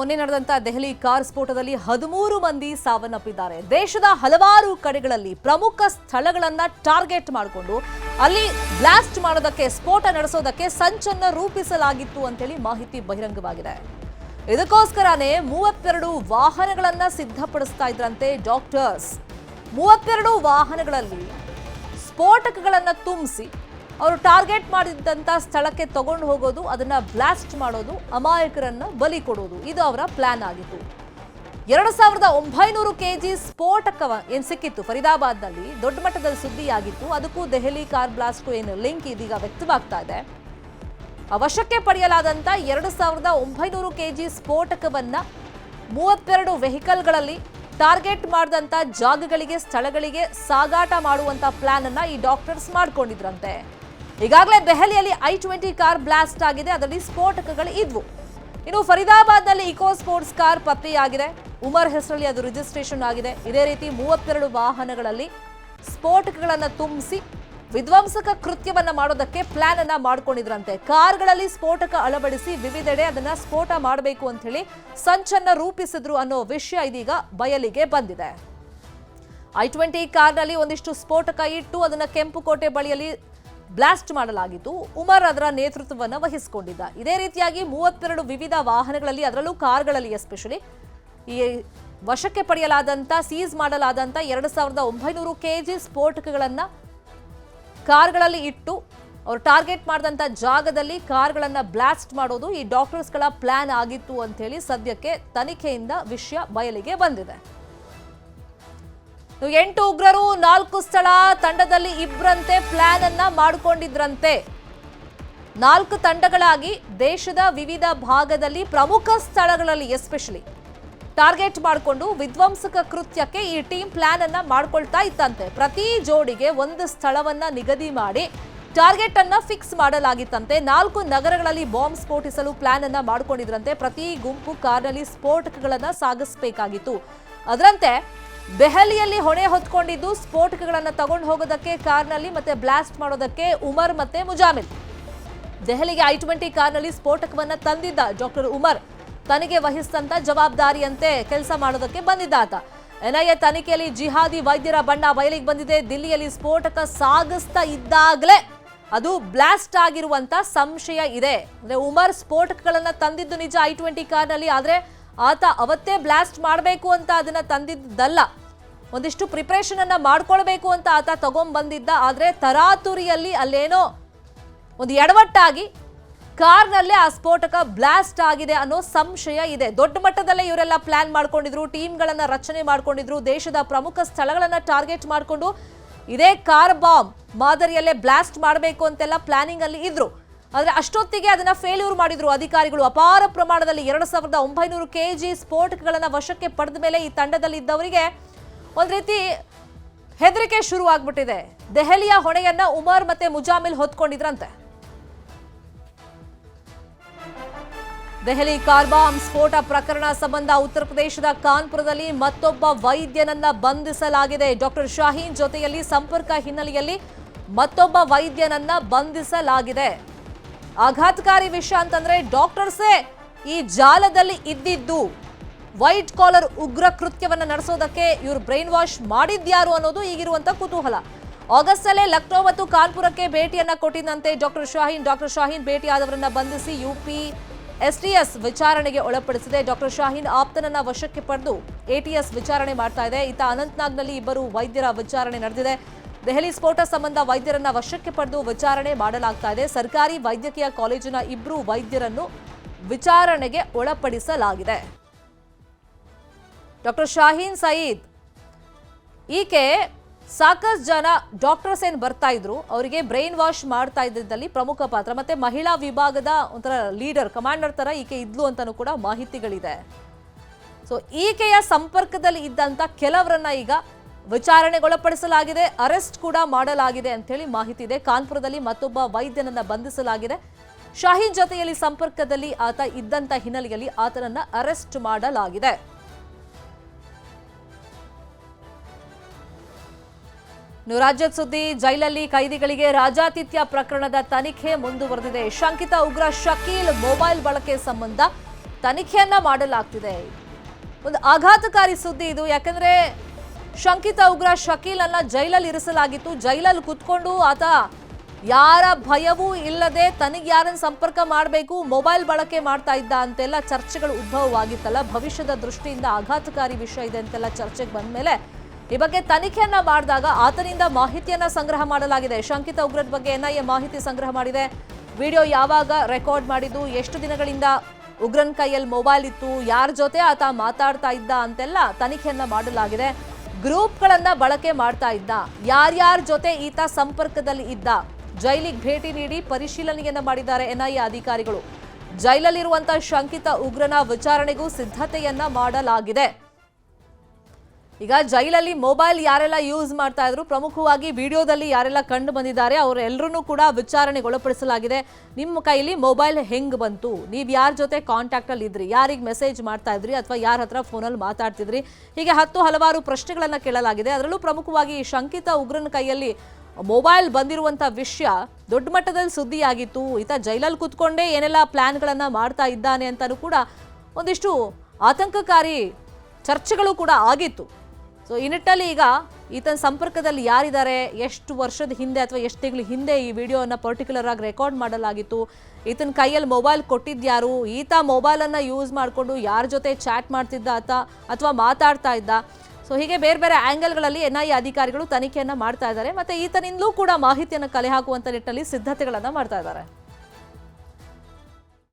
ಮೊನ್ನೆ ನಡೆದಂತ ದೆಹಲಿ ಕಾರ್ ಸ್ಫೋಟದಲ್ಲಿ ಹದಿಮೂರು ಮಂದಿ ಸಾವನ್ನಪ್ಪಿದ್ದಾರೆ. ದೇಶದ ಹಲವಾರು ಕಡೆಗಳಲ್ಲಿ ಪ್ರಮುಖ ಸ್ಥಳಗಳನ್ನ ಟಾರ್ಗೆಟ್ ಮಾಡಿಕೊಂಡು ಅಲ್ಲಿ ಬ್ಲಾಸ್ಟ್ ಮಾಡೋದಕ್ಕೆ, ಸ್ಫೋಟ ನಡೆಸೋದಕ್ಕೆ ಸಂಚನ್ನ ರೂಪಿಸಲಾಗಿತ್ತು ಅಂತೇಳಿ ಮಾಹಿತಿ ಬಹಿರಂಗವಾಗಿದೆ. ಇದಕ್ಕೋಸ್ಕರನೇ ಮೂವತ್ತೆರಡು ವಾಹನಗಳನ್ನ ಸಿದ್ಧಪಡಿಸ್ತಾ ಇದ್ರಂತೆ ಡಾಕ್ಟರ್ಸ್. ಮೂವತ್ತೆರಡು ವಾಹನಗಳಲ್ಲಿ ಸ್ಫೋಟಕಗಳನ್ನು ತುಂಬಿಸಿ ಅವರು ಟಾರ್ಗೆಟ್ ಮಾಡಿದಂಥ ಸ್ಥಳಕ್ಕೆ ತಗೊಂಡು ಹೋಗೋದು, ಅದನ್ನ ಬ್ಲಾಸ್ಟ್ ಮಾಡೋದು, ಅಮಾಯಕರನ್ನ ಬಲಿ ಕೊಡೋದು. ಇದು ಅವರ ಪ್ಲಾನ್ ಆಗಿತ್ತು. ಎರಡು ಸಾವಿರದ ಒಂಬೈನೂರು ಕೆ ಜಿ ಸ್ಫೋಟಕ ಏನು ಸಿಕ್ಕಿತ್ತು? ಫರೀದಾಬಾದ್ನಲ್ಲಿ ದೊಡ್ಡ ಮಟ್ಟದಲ್ಲಿ ಸುದ್ದಿಯಾಗಿತ್ತು. ಅದಕ್ಕೂ ದೆಹಲಿ ಕಾರ್ ಬ್ಲಾಸ್ಟ್ಗೂ ಏನು ಲಿಂಕ್ ಇದೀಗ ವ್ಯಕ್ತವಾಗ್ತಾ ಇದೆ. ಅವಶ್ಯಕ್ಕೆ ಪಡೆಯಲಾದಂಥ ಎರಡು ಸಾವಿರದ ಒಂಬೈನೂರು ಕೆ ಜಿ ಸ್ಫೋಟಕವನ್ನ ಮೂವತ್ತೆರಡು ವೆಹಿಕಲ್ಗಳಲ್ಲಿ ಟಾರ್ಗೆಟ್ ಮಾಡಿದಂಥ ಜಾಗಗಳಿಗೆ, ಸ್ಥಳಗಳಿಗೆ ಸಾಗಾಟ ಮಾಡುವಂತ ಪ್ಲಾನ್ ಅನ್ನ ಈ ಡಾಕ್ಟರ್ಸ್ ಮಾಡ್ಕೊಂಡಿದ್ರಂತೆ. ಈಗಾಗಲೇ ದೆಹಲಿಯಲ್ಲಿ ಐ ಟ್ವೆಂಟಿ ಕಾರ್ ಬ್ಲಾಸ್ಟ್ ಆಗಿದೆ. ಅದರಲ್ಲಿ ಸ್ಫೋಟಕಗಳು ಇದ್ವು. ಇನ್ನು ಫರೀದಾಬಾದ್ನಲ್ಲಿ ಇಕೋ ಸ್ಪೋರ್ಟ್ಸ್ ಕಾರ್ ಪತ್ತೆಯಾಗಿದೆ. ಉಮರ್ ಹೆಸರಲ್ಲಿ ಅದು ರಿಜಿಸ್ಟ್ರೇಷನ್ ಆಗಿದೆ. ಇದೇ ರೀತಿ ಮೂವತ್ತೆರಡು ವಾಹನಗಳಲ್ಲಿ ಸ್ಫೋಟಕಗಳನ್ನು ತುಂಬಿಸಿ ವಿಧ್ವಂಸಕ ಕೃತ್ಯವನ್ನ ಮಾಡೋದಕ್ಕೆ ಪ್ಲಾನ್ ಅನ್ನ ಮಾಡ್ಕೊಂಡಿದ್ರಂತೆ. ಕಾರ್ಗಳಲ್ಲಿ ಸ್ಫೋಟಕ ಅಳವಡಿಸಿ ವಿವಿಧೆಡೆ ಅದನ್ನ ಸ್ಫೋಟ ಮಾಡಬೇಕು ಅಂತ ಹೇಳಿ ಸಂಚನ್ನ ರೂಪಿಸಿದ್ರು ಅನ್ನೋ ವಿಷಯ ಇದೀಗ ಬಯಲಿಗೆ ಬಂದಿದೆ. ಐ ಟ್ವೆಂಟಿ ಕಾರ್ನಲ್ಲಿ ಒಂದಿಷ್ಟು ಸ್ಫೋಟಕ ಇಟ್ಟು ಅದನ್ನ ಕೆಂಪುಕೋಟೆ ಬಳಿಯಲ್ಲಿ ಬ್ಲಾಸ್ಟ್ ಮಾಡಲಾಗಿತ್ತು ಉಮರ್ ಅದರ ನೇತೃತ್ವವನ್ನು ವಹಿಸಿಕೊಂಡಿದ್ದ. ಇದೇ ರೀತಿಯಾಗಿ ಮೂವತ್ತೆರಡು ವಿವಿಧ ವಾಹನಗಳಲ್ಲಿ ಅದರಲ್ಲೂ ಕಾರ್ಗಳಲ್ಲಿ ಎಸ್ಪೆಷಲಿ ಈ ವಶಕ್ಕೆ ಪಡೆಯಲಾದಂಥ ಸೀಸ್ ಮಾಡಲಾದಂಥ ಎರಡು ಸಾವಿರದ ಒಂಬೈನೂರು ಕೆಜಿ ಸ್ಫೋಟಕಗಳನ್ನು ಕಾರ್ಗಳಲ್ಲಿ ಇಟ್ಟು ಅವರು ಟಾರ್ಗೆಟ್ ಮಾಡಿದಂಥ ಜಾಗದಲ್ಲಿ ಕಾರ್ಗಳನ್ನು ಬ್ಲಾಸ್ಟ್ ಮಾಡೋದು ಈ ಡಾಕ್ಟರ್ಸ್ಗಳ ಪ್ಲಾನ್ ಆಗಿತ್ತು ಅಂತ ಹೇಳಿ ಸದ್ಯಕ್ಕೆ ತನಿಖೆಯಿಂದ ವಿಷಯ ಬಯಲಿಗೆ ಬಂದಿದೆ. ಎಂಟು ಉಗ್ರರು ನಾಲ್ಕು ಸ್ಥಳ ತಂಡದಲ್ಲಿ ಇಬ್ಬರಂತೆ ಪ್ಲಾನ್ ಅನ್ನ ಮಾಡಿಕೊಂಡಿದ್ರಂತೆ. ನಾಲ್ಕು ತಂಡಗಳಾಗಿ ದೇಶದ ವಿವಿಧ ಭಾಗದಲ್ಲಿ ಪ್ರಮುಖ ಸ್ಥಳಗಳಲ್ಲಿ ಎಸ್ಪೆಷಲಿ ಟಾರ್ಗೆಟ್ ಮಾಡಿಕೊಂಡು ವಿಧ್ವಂಸಕ ಕೃತ್ಯಕ್ಕೆ ಈ ಟೀಮ್ ಪ್ಲಾನ್ ಅನ್ನ ಮಾಡ್ಕೊಳ್ತಾ ಇತ್ತಂತೆ. ಪ್ರತಿ ಜೋಡಿಗೆ ಒಂದು ಸ್ಥಳವನ್ನ ನಿಗದಿ ಮಾಡಿ ಟಾರ್ಗೆಟ್ ಅನ್ನ ಫಿಕ್ಸ್ ಮಾಡಲಾಗಿತ್ತಂತೆ. ನಾಲ್ಕು ನಗರಗಳಲ್ಲಿ ಬಾಂಬ್ ಸ್ಫೋಟಿಸಲು ಪ್ಲಾನ್ ಅನ್ನ ಮಾಡ್ಕೊಂಡಿದ್ರಂತೆ. ಪ್ರತಿ ಗುಂಪು ಕಾರ್ನಲ್ಲಿ ಸ್ಫೋಟಕಗಳನ್ನ ಸಾಗಿಸಬೇಕಾಗಿತ್ತು. ಅದರಂತೆ ದೆಹಲಿಯಲ್ಲಿ ಹೊಣೆ ಹೊತ್ಕೊಂಡಿದ್ದು ಸ್ಫೋಟಕಗಳನ್ನು ತಗೊಂಡು ಹೋಗೋದಕ್ಕೆ ಕಾರ್ನಲ್ಲಿ ಮತ್ತೆ ಬ್ಲಾಸ್ಟ್ ಮಾಡೋದಕ್ಕೆ ಉಮರ್ ಮತ್ತೆ ಮುಜಾಮಿಲ್ ದೆಹಲಿಗೆ ಐ ಟ್ವೆಂಟಿ ಕಾರ್ನಲ್ಲಿ ಸ್ಫೋಟಕವನ್ನು ತಂದಿದ್ದ ಡಾಕ್ಟರ್ ಉಮರ್. ತನಿಗೆ ವಹಿಸಿದಂತ ಜವಾಬ್ದಾರಿಯಂತೆ ಕೆಲಸ ಮಾಡೋದಕ್ಕೆ ಬಂದಿದ್ದ ಆತ. ಎನ್ಐಎ ತನಿಖೆಯಲ್ಲಿ ಜಿಹಾದಿ ವೈದ್ಯರ ಬಣ್ಣ ಬಯಲಿಗೆ ಬಂದಿದೆ. ದಿಲ್ಲಿಯಲ್ಲಿ ಸ್ಫೋಟಕ ಸಾಗಿಸ್ತಾ ಇದ್ದಾಗಲೇ ಅದು ಬ್ಲಾಸ್ಟ್ ಆಗಿರುವಂತ ಸಂಶಯ ಇದೆ. ಅಂದ್ರೆ ಉಮರ್ ಸ್ಫೋಟಕಗಳನ್ನ ತಂದಿದ್ದು ನಿಜ ಐ ಟ್ವೆಂಟಿ ಕಾರ್ನಲ್ಲಿ, ಆದ್ರೆ ಆತ ಅವತ್ತೇ ಬ್ಲಾಸ್ಟ್ ಮಾಡಬೇಕು ಅಂತ ಅದನ್ನ ತಂದಿದ್ದಲ್ಲ. ಒಂದಿಷ್ಟು ಪ್ರಿಪ್ರೇಷನ್ ಅನ್ನ ಮಾಡ್ಕೊಳ್ಬೇಕು ಅಂತ ಆತ ತಗೊಂಡ್ಬಂದಿದ್ದ. ಆದ್ರೆ ತರಾತುರಿಯಲ್ಲಿ ಅಲ್ಲೇನೋ ಒಂದು ಎಡವಟ್ಟಾಗಿ ಕಾರ್ನಲ್ಲೇ ಆ ಸ್ಫೋಟಕ ಬ್ಲಾಸ್ಟ್ ಆಗಿದೆ ಅನ್ನೋ ಸಂಶಯ ಇದೆ. ದೊಡ್ಡ ಮಟ್ಟದಲ್ಲೇ ಇವರೆಲ್ಲ ಪ್ಲಾನ್ ಮಾಡ್ಕೊಂಡಿದ್ರು ಟೀಮ್ಗಳನ್ನ ರಚನೆ ಮಾಡ್ಕೊಂಡಿದ್ರು, ದೇಶದ ಪ್ರಮುಖ ಸ್ಥಳಗಳನ್ನ ಟಾರ್ಗೆಟ್ ಮಾಡಿಕೊಂಡು ಇದೇ ಕಾರ್ ಬಾಂಬ್ ಮಾದರಿಯಲ್ಲೇ ಬ್ಲಾಸ್ಟ್ ಮಾಡಬೇಕು ಅಂತೆಲ್ಲ ಪ್ಲಾನಿಂಗ್ ಅಲ್ಲಿ ಇದ್ರು. ಆದ್ರೆ ಅಷ್ಟೊತ್ತಿಗೆ ಅದನ್ನ ಫೇಲ್ಯೂರ್ ಮಾಡಿದ್ರು ಅಧಿಕಾರಿಗಳು. ಅಪಾರ ಪ್ರಮಾಣದಲ್ಲಿ ಎರಡು ಸಾವಿರದ ಒಂಬೈನೂರು ಕೆಜಿ ಸ್ಫೋಟಕಗಳನ್ನ ವಶಕ್ಕೆ ಪಡೆದ ಮೇಲೆ ಈ ತಂಡದಲ್ಲಿ ಇದ್ದವರಿಗೆ ಒಂದ್ ರೀತಿ ಹೆದರಿಕೆ ಶುರು ಆಗ್ಬಿಟ್ಟಿದೆ ದೆಹಲಿಯ ಹೊಣೆಯನ್ನ ಉಮರ್ ಮತ್ತೆ ಮುಜಾಮಿಲ್ ಹೊತ್ಕೊಂಡಿದ್ರಂತೆ. ದೆಹಲಿ ಕಾರ್ಬಾಮ್ ಸ್ಫೋಟ ಪ್ರಕರಣ ಸಂಬಂಧ ಉತ್ತರ ಪ್ರದೇಶದ ಕಾನ್ಪುರದಲ್ಲಿ ಮತ್ತೊಬ್ಬ ವೈದ್ಯನನ್ನ ಬಂಧಿಸಲಾಗಿದೆ. ಡಾಕ್ಟರ್ ಶಾಹೀನ್ ಜೊತೆಯಲ್ಲಿ ಸಂಪರ್ಕ ಹಿನ್ನೆಲೆಯಲ್ಲಿ ಮತ್ತೊಬ್ಬ ವೈದ್ಯನನ್ನ ಬಂಧಿಸಲಾಗಿದೆ. ಆಘಾತಕಾರಿ ವಿಷಯ ಅಂತಂದ್ರೆ ಡಾಕ್ಟರ್ಸೇ ಈ ಜಾಲದಲ್ಲಿ ಇದ್ದಿದ್ದು. ವೈಟ್ ಕಾಲರ್ ಉಗ್ರ ಕೃತ್ಯವನ್ನು ನಡೆಸೋದಕ್ಕೆ ಇವರು ಬ್ರೈನ್ ವಾಶ್ ಮಾಡಿದ್ಯಾರು ಅನ್ನೋದು ಈಗಿರುವಂತ ಕುತೂಹಲ. ಆಗಸ್ಟಲ್ಲೇ ಲಕ್ನೋ ಮತ್ತು ಕಾನ್ಪುರಕ್ಕೆ ಭೇಟಿಯನ್ನ ಕೊಟ್ಟಿದ್ದಂತೆ ಡಾಕ್ಟರ್ ಶಾಹೀನ್ ಡಾಕ್ಟರ್ ಶಾಹೀನ್ ಭೇಟಿಯಾದವರನ್ನ ಬಂಧಿಸಿ ಯುಪಿ ಎಸ್ಟಿಎಸ್ ವಿಚಾರಣೆಗೆ ಒಳಪಡಿಸಿದೆ. ಡಾಕ್ಟರ್ ಶಾಹೀನ್ ಆಪ್ತನನ್ನ ವಶಕ್ಕೆ ಪಡೆದು ಎಟಿಎಸ್ ವಿಚಾರಣೆ ಮಾಡ್ತಾ ಇದೆ. ಇತ್ತ ಅನಂತ್ನಾಗ್ನಲ್ಲಿ ಇಬ್ಬರು ವೈದ್ಯರ ವಿಚಾರಣೆ ನಡೆದಿದೆ. ದೆಹಲಿ ಸ್ಫೋಟ ಸಂಬಂಧ ವೈದ್ಯರನ್ನ ವಶಕ್ಕೆ ಪಡೆದು ವಿಚಾರಣೆ ಮಾಡಲಾಗ್ತಾ ಇದೆ. ಸರ್ಕಾರಿ ವೈದ್ಯಕೀಯ ಕಾಲೇಜಿನ ಇಬ್ಬರು ವೈದ್ಯರನ್ನು ವಿಚಾರಣೆಗೆ ಒಳಪಡಿಸಲಾಗಿದೆ. ಡಾಕ್ಟರ್ ಶಾಹೀನ್ ಸಯೀದ್. ಈಕೆ ಸಾಕಷ್ಟು ಜನ ಡಾಕ್ಟರ್ಸ್ ಏನ್ ಬರ್ತಾ ಇದ್ರು, ಅವರಿಗೆ ಬ್ರೈನ್ ವಾಶ್ ಮಾಡ್ತಾ ಇದ್ದಲ್ಲಿ ಪ್ರಮುಖ ಪಾತ್ರ. ಮತ್ತೆ ಮಹಿಳಾ ವಿಭಾಗದ ಒಂಥರ ಲೀಡರ್, ಕಮಾಂಡರ್ ತರ ಈಕೆ ಇದ್ಲು ಅಂತಾನೂ ಕೂಡ ಮಾಹಿತಿಗಳಿದೆ. ಸೊ ಈಕೆಯ ಸಂಪರ್ಕದಲ್ಲಿ ಇದ್ದಂತ ಕೆಲವರನ್ನ ಈಗ ವಿಚಾರಣೆಗೊಳಪಡಿಸಲಾಗಿದೆ, ಅರೆಸ್ಟ್ ಕೂಡ ಮಾಡಲಾಗಿದೆ ಅಂತ ಹೇಳಿ ಮಾಹಿತಿ ಇದೆ. ಕಾನ್ಪುರದಲ್ಲಿ ಮತ್ತೊಬ್ಬ ವೈದ್ಯನನ್ನ ಬಂಧಿಸಲಾಗಿದೆ. ಶಾಹೀನ್ ಜೊತೆಯಲ್ಲಿ ಸಂಪರ್ಕದಲ್ಲಿ ಆತ ಇದ್ದಂತ ಹಿನ್ನೆಲೆಯಲ್ಲಿ ಆತನನ್ನ ಅರೆಸ್ಟ್ ಮಾಡಲಾಗಿದೆ. ರಾಜ್ಯದ ಸುದ್ದಿ, ಜೈಲಲ್ಲಿ ಕೈದಿಗಳಿಗೆ ರಾಜಾತಿಥ್ಯ ಪ್ರಕರಣದ ತನಿಖೆ ಮುಂದುವರೆದಿದೆ. ಶಂಕಿತ ಉಗ್ರ ಶಕೀಲ್ ಮೊಬೈಲ್ ಬಳಕೆ ಸಂಬಂಧ ತನಿಖೆಯನ್ನ ಮಾಡಲಾಗ್ತಿದೆ. ಒಂದು ಆಘಾತಕಾರಿ ಸುದ್ದಿ ಇದು. ಯಾಕಂದ್ರೆ ಶಂಕಿತ ಉಗ್ರ ಶಕೀಲ್ ಅನ್ನ ಜೈಲಲ್ಲಿ ಇರಿಸಲಾಗಿತ್ತು. ಜೈಲಲ್ಲಿ ಕುತ್ಕೊಂಡು ಆತ ಯಾರ ಭಯವೂ ಇಲ್ಲದೆ ತನಿಗೆ ಯಾರನ್ನ ಸಂಪರ್ಕ ಮಾಡಬೇಕು, ಮೊಬೈಲ್ ಬಳಕೆ ಮಾಡ್ತಾ ಇದ್ದ ಅಂತೆಲ್ಲ ಚರ್ಚೆಗಳು ಉದ್ಭವವಾಗಿತ್ತಲ್ಲ. ಭವಿಷ್ಯದ ದೃಷ್ಟಿಯಿಂದ ಆಘಾತಕಾರಿ ವಿಷಯ ಇದೆ ಅಂತೆಲ್ಲ ಚರ್ಚೆಗೆ ಬಂದ್ಮೇಲೆ ಈ ಬಗ್ಗೆ ತನಿಖೆಯನ್ನ ಮಾಡಿದಾಗ ಆತನಿಂದ ಮಾಹಿತಿಯನ್ನ ಸಂಗ್ರಹ ಮಾಡಲಾಗಿದೆ. ಶಂಕಿತ ಉಗ್ರರ ಬಗ್ಗೆ ಎನ್ಐಎ ಮಾಹಿತಿ ಸಂಗ್ರಹ ಮಾಡಿದೆ. ವಿಡಿಯೋ ಯಾವಾಗ ರೆಕಾರ್ಡ್ ಮಾಡಿದ್ದು, ಎಷ್ಟು ದಿನಗಳಿಂದ ಉಗ್ರನ್ ಕೈಯಲ್ಲಿ ಮೊಬೈಲ್ ಇತ್ತು, ಯಾರ ಜೊತೆ ಆತ ಮಾತಾಡ್ತಾ ಇದ್ದ ಅಂತೆಲ್ಲ ತನಿಖೆಯನ್ನ ಮಾಡಲಾಗಿದೆ. ಗ್ರೂಪ್ಗಳನ್ನ ಬಳಕೆ ಮಾಡ್ತಾ ಇದ್ದ. ಯಾರ್ಯಾರ ಜೊತೆ ಈತ ಸಂಪರ್ಕದಲ್ಲಿ ಇದ್ದ, ಜೈಲಿಗೆ ಭೇಟಿ ನೀಡಿ ಪರಿಶೀಲನೆಯನ್ನ ಮಾಡಿದ್ದಾರೆ ಎನ್ಐಎ ಅಧಿಕಾರಿಗಳು. ಜೈಲಲ್ಲಿರುವಂತಹ ಶಂಕಿತ ಉಗ್ರನ ವಿಚಾರಣೆಗೂ ಸಿದ್ಧತೆಯನ್ನ ಮಾಡಲಾಗಿದೆ. ಈಗ ಜೈಲಲ್ಲಿ ಮೊಬೈಲ್ ಯಾರೆಲ್ಲ ಯೂಸ್ ಮಾಡ್ತಾ ಇದ್ರು, ಪ್ರಮುಖವಾಗಿ ವಿಡಿಯೋದಲ್ಲಿ ಯಾರೆಲ್ಲ ಕಂಡು ಬಂದಿದ್ದಾರೆ ಅವರೆಲ್ಲರೂ ಕೂಡ ವಿಚಾರಣೆಗೆ ಒಳಪಡಿಸಲಾಗಿದೆ ನಿಮ್ಮ ಕೈಲಿ ಮೊಬೈಲ್ ಹೆಂಗ್ ಬಂತು? ನೀವು ಯಾರ ಜೊತೆ ಕಾಂಟ್ಯಾಕ್ಟ್ ಅಲ್ಲಿ ಇದ್ರಿ? ಯಾರಿಗೆ ಮೆಸೇಜ್ ಮಾಡ್ತಾ ಇದ್ರಿ? ಅಥವಾ ಯಾರ ಹತ್ರ ಫೋನಲ್ಲಿ ಮಾತಾಡ್ತಿದ್ರಿ? ಹೀಗೆ ಹತ್ತು ಹಲವಾರು ಪ್ರಶ್ನೆಗಳನ್ನ ಕೇಳಲಾಗಿದೆ. ಅದರಲ್ಲೂ ಪ್ರಮುಖವಾಗಿ ಶಂಕಿತ ಉಗ್ರನ ಕೈಯಲ್ಲಿ ಮೊಬೈಲ್ ಬಂದಿರುವಂತ ವಿಷಯ ದೊಡ್ಡ ಮಟ್ಟದಲ್ಲಿ ಸುದ್ದಿಯಾಗಿತ್ತು. ಈತ ಜೈಲಲ್ಲಿ ಕುತ್ಕೊಂಡೇ ಏನೆಲ್ಲ ಪ್ಲ್ಯಾನ್ಗಳನ್ನು ಮಾಡ್ತಾ ಇದ್ದಾನೆ ಅಂತಲೂ ಕೂಡ ಒಂದಿಷ್ಟು ಆತಂಕಕಾರಿ ಚರ್ಚೆಗಳು ಕೂಡ ಆಗಿತ್ತು. ಸೊ ಈ ನಿಟ್ಟಲ್ಲಿ ಈಗ ಈತನ ಸಂಪರ್ಕದಲ್ಲಿ ಯಾರಿದ್ದಾರೆ? ಎಷ್ಟು ವರ್ಷದ ಹಿಂದೆ ಅಥವಾ ಎಷ್ಟು ತಿಂಗಳ ಹಿಂದೆ ಈ ವಿಡಿಯೋನ ಪರ್ಟಿಕ್ಯುಲರ್ ಆಗಿ ರೆಕಾರ್ಡ್ ಮಾಡಲಾಗಿತ್ತು? ಈತನ ಕೈಯಲ್ಲಿ ಮೊಬೈಲ್ ಕೊಟ್ಟಿದ್ಯಾರು? ಈತ ಮೊಬೈಲನ್ನು ಯೂಸ್ ಮಾಡಿಕೊಂಡು ಯಾರ ಜೊತೆ ಚಾಟ್ ಮಾಡ್ತಿದ್ದ ಆತ ಅಥವಾ ಮಾತಾಡ್ತಾ ಇದ್ದ? ಸೊ ಹೀಗೆ ಬೇರೆ ಬೇರೆ ಆ್ಯಂಗಲ್ಗಳಲ್ಲಿ ಎನ್ ಐ ಅಧಿಕಾರಿಗಳು ತನಿಖೆಯನ್ನು ಮಾಡ್ತಾ ಇದ್ದಾರೆ. ಮತ್ತೆ ಈತನಿಂದಲೂ ಕೂಡ ಮಾಹಿತಿಯನ್ನು ಕಲೆ ಹಾಕುವಂಥ ನಿಟ್ಟಿನಲ್ಲಿ ಸಿದ್ಧತೆಗಳನ್ನು ಮಾಡ್ತಾ ಇದ್ದಾರೆ.